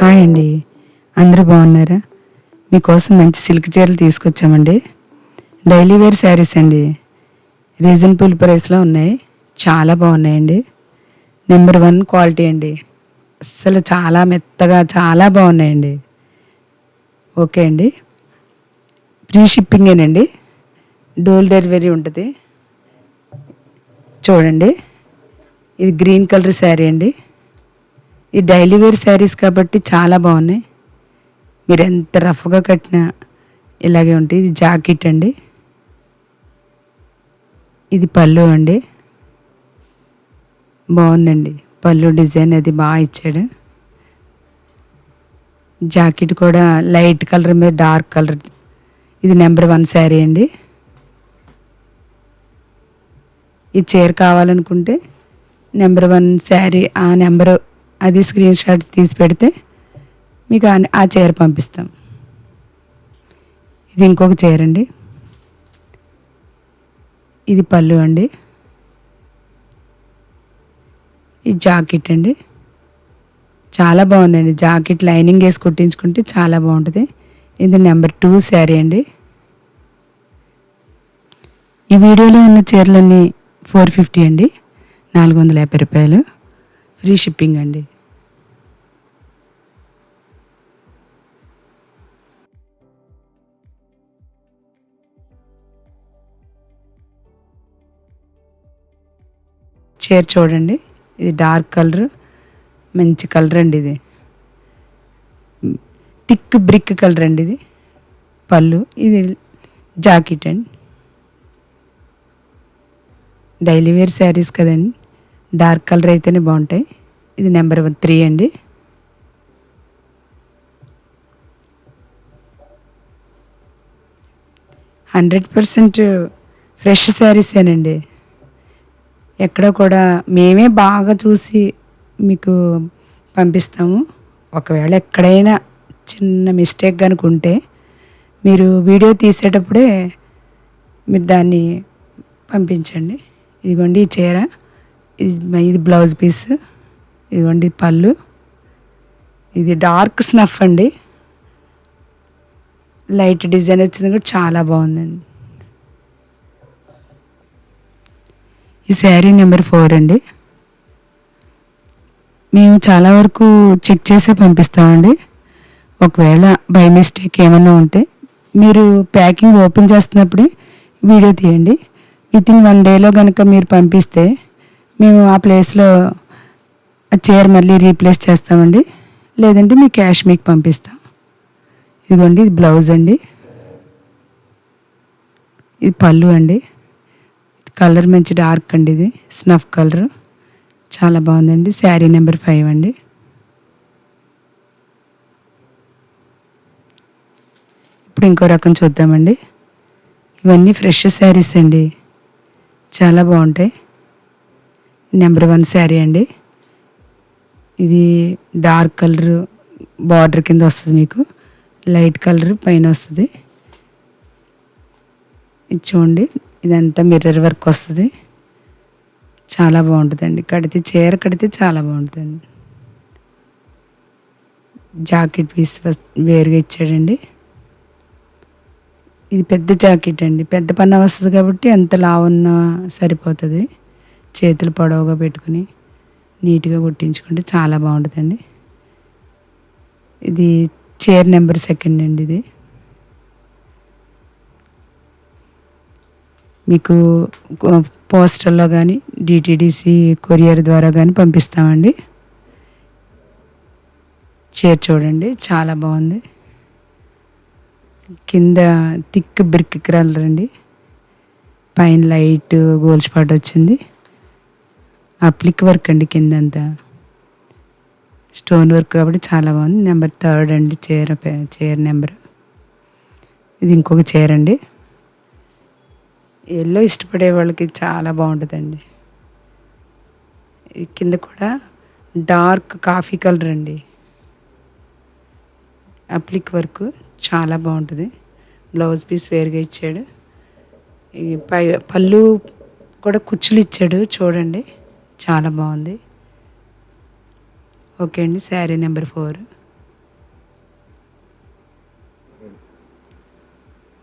Hi అండి. అందరూ బాగున్నారా? మీకోసం మంచి సిల్క్ చీరలు తీసుకొచ్చామండి. డైలీ వేర్ శారీస్ అండి. రీజనబుల్ ప్రైస్లో ఉన్నాయి. చాలా బాగున్నాయండి. నెంబర్ వన్ క్వాలిటీ అండి. అస్సలు చాలా మెత్తగా చాలా బాగున్నాయండి. ఓకే అండి. ఫ్రీ షిప్పింగేనండి. డోల్ డెలివరీ ఉంటుంది. చూడండి. ఇది గ్రీన్ కలర్ శారీ అండి. ఈ డైలీ వేర్ శారీస్ కాబట్టి చాలా బాగున్నాయి. మీరు ఎంత రఫ్గా కట్టినా ఇలాగే ఉంటాయి. ఇది జాకెట్ అండి. ఇది పళ్ళు అండి. బాగుందండి. పళ్ళు డిజైన్ అది బాగా ఇచ్చాడు. జాకెట్ కూడా లైట్ కలర్ మీద డార్క్ కలర్. ఇది నెంబర్ వన్ శారీ అండి. ఈ చీర కావాలనుకుంటే నెంబర్ వన్ శారీ ఆ నెంబరు అది స్క్రీన్ షాట్ తీసి పెడితే మీకు ఆ- చీర పంపిస్తాం. ఇది ఇంకొక చీర అండి. ఇది పళ్ళు అండి. ఈ జాకెట్ అండి. చాలా బాగుందండి. జాకెట్ లైనింగ్ వేసి కుట్టించుకుంటే చాలా బాగుంటుంది. ఇది నెంబర్ టూ శారీ అండి. ఈ వీడియోలో ఉన్న చీరలన్నీ ఫోర్ ఫిఫ్టీ అండి. నాలుగు వందల యాభై రూపాయలు. ఫ్రీ షిప్పింగ్ అండి. చీర చూడండి ఇది డార్క్ కలర్ మంచి కలర్ అండి ఇది. థిక్ బ్రిక్ కలర్ అండి ఇది పళ్ళు ఇది జాకెట్ అండి. డైలీ వేర్ శారీస్ కదండి. డార్క్ కలర్ అయితేనే బాగుంటాయి. ఇది నెంబర్ వన్ త్రీ అండి. హండ్రెడ్ పర్సెంట్ ఫ్రెష్ శారీసేనండి ఎక్కడ కూడా మేమే బాగా చూసి మీకు పంపిస్తాము. ఒకవేళ ఎక్కడైనా చిన్న మిస్టేక్ కనుకుంటే మీరు వీడియో తీసేటప్పుడే మీరు దాన్ని పంపించండి. ఇదిగోండి ఈ చీర. ఇది ఇది బ్లౌజ్ పీస్. ఇదిగోండి పళ్ళు. ఇది డార్క్ స్నఫ్ అండి. లైట్ డిజైన్ వచ్చింది కూడా చాలా బాగుందండి. ఈ శారీ నెంబర్ ఫోర్ అండి. మేము చాలా వరకు చెక్ చేసే పంపిస్తామండి. ఒకవేళ బై మిస్టేక్ ఏమైనా ఉంటే మీరు ప్యాకింగ్ ఓపెన్ చేస్తున్నప్పుడే వీడియో తీయండి. విత్ ఇన్ వన్ డేలో కనుక మీరు పంపిస్తే మేము ఆ ప్లేస్లో ఆ చైర్ మళ్ళీ రీప్లేస్ చేస్తామండి. లేదంటే మీ క్యాష్ మీకు పంపిస్తాం. ఇదిగోండి ఇది బ్లౌజ్ అండి. ఇది పళ్ళు అండి. కలర్ మంచి డార్క్ అండి ఇది. Snuff colour. చాలా బాగుందండి. శారీ నెంబర్ ఫైవ్ అండి. ఇప్పుడు ఇంకో రకం చూద్దామండి. ఇవన్నీ ఫ్రెష్ శారీస్ అండి. చాలా బాగుంటాయి. నెంబర్ వన్ శారీ అండి. ఇది డార్క్ కలర్ బార్డర్ కింద వస్తుంది మీకు. లైట్ కలర్ పైన వస్తుంది. ఇది చూడండి ఇదంతా మిర్రర్ వర్క్ వస్తుంది. చాలా బాగుంటుందండి. కడితే చీర కడితే చాలా బాగుంటుందండి. జాకెట్ పీస్ వేరుగా ఇచ్చాడండి. ఇది పెద్ద జాకెట్ అండి. పెద్ద పన్న వస్తుంది కాబట్టి ఎంత లావున్నా సరిపోతుంది. చేతులు పొడవుగా పెట్టుకుని నీట్గా కుట్టించుకుంటే చాలా బాగుంటుందండి. ఇది చైర్ నెంబర్ సెకండ్ అండి ఇది. మీకు పోస్టల్లో కానీ డిటిడిసి కొరియర్ ద్వారా కానీ పంపిస్తామండి. చైర్ చూడండి చాలా బాగుంది. కింద థిక్ బ్రిక్ కలర్ అండి. పైన లైట్ గోల్ స్పాట్ వచ్చింది. అప్లిక్ వర్క్ అండి కింద అంతా స్టోన్ వర్క్ కాబట్టి చాలా బాగుంది. నెంబర్ థర్డ్ అండి చీర చైర్ నెంబర్. ఇది ఇంకొక చీర అండి. ఎల్లో ఇష్టపడే వాళ్ళకి చాలా బాగుంటుందండి. ఇది కింద కూడా డార్క్ కాఫీ కలర్ అండి. అప్లిక్ వర్క్ చాలా బాగుంటుంది. బ్లౌజ్ పీస్ వేరుగా ఇచ్చాడు. పై పళ్ళు కూడా కుచ్చులు ఇచ్చాడు చూడండి. చాలా బాగుంది. ఓకే అండి శారీ నెంబర్ ఫోర్.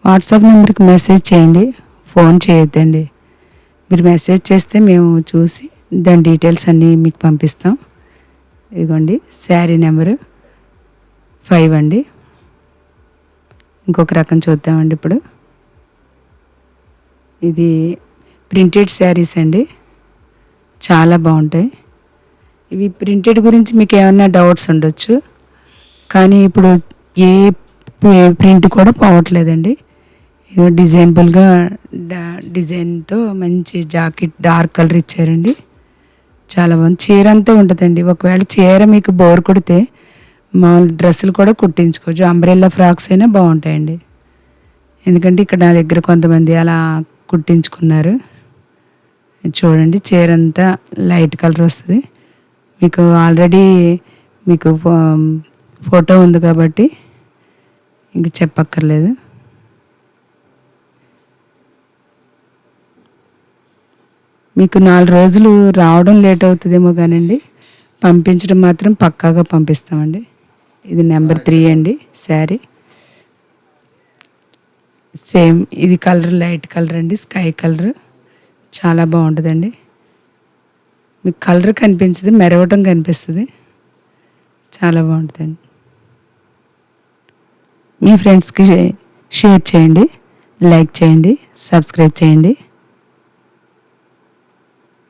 వాట్సాప్ నెంబర్కి మెసేజ్ చేయండి ఫోన్ చేయొద్దండి. మీరు మెసేజ్ చేస్తే మేము చూసి దాని డీటెయిల్స్ అన్నీ మీకు పంపిస్తాం. ఇదిగోండి శారీ నెంబరు ఫైవ్ అండి. ఇంకొక రకం చూద్దామండి ఇప్పుడు. ఇది ప్రింటెడ్ శారీస్ అండి. చాలా బాగుంటాయి. ఇవి ప్రింటెడ్ గురించి మీకు ఏమైనా డౌట్స్ ఉండొచ్చు. కానీ ఇప్పుడు ఏ ప్రింట్ కూడా పోవట్లేదండి. డిజైనబుల్గా డిజైన్తో మంచి జాకెట్ డార్క్ కలర్ ఇచ్చారండి. చాలా బాగుంది. చీర అంతా ఉంటుందండి. ఒకవేళ చీర మీకు బోర్ కొడితే మామూలు డ్రెస్సులు కూడా కుట్టించుకోవచ్చు. అంబ్రెల్లా ఫ్రాక్స్ అయినా బాగుంటాయండి. ఎందుకంటే ఇక్కడ నా దగ్గర కొంతమంది అలా కుట్టించుకున్నారు. చూడండి చీర అంతా లైట్ కలర్ వస్తుంది. మీకు ఆల్రెడీ మీకు um, ఫో- ఫోటో ఉంది కాబట్టి ఇంక చెప్పక్కర్లేదు. మీకు నాలుగు రోజులు రావడం లేట్ అవుతుందేమో కానండి పంపించడం మాత్రం పక్కాగా పంపిస్తామండి. ఇది నెంబర్ త్రీ అండి శారీ. సేమ్ ఇది కలర్ లైట్ కలర్ అండి స్కై కలర్ చాలా బాగుంటుందండి. మీకు కలర్ కనిపించదు మెరవటం కనిపిస్తుంది. చాలా బాగుంటుందండి. మీ ఫ్రెండ్స్కి షేర్ చేయండి లైక్ చేయండి సబ్స్క్రైబ్ చేయండి.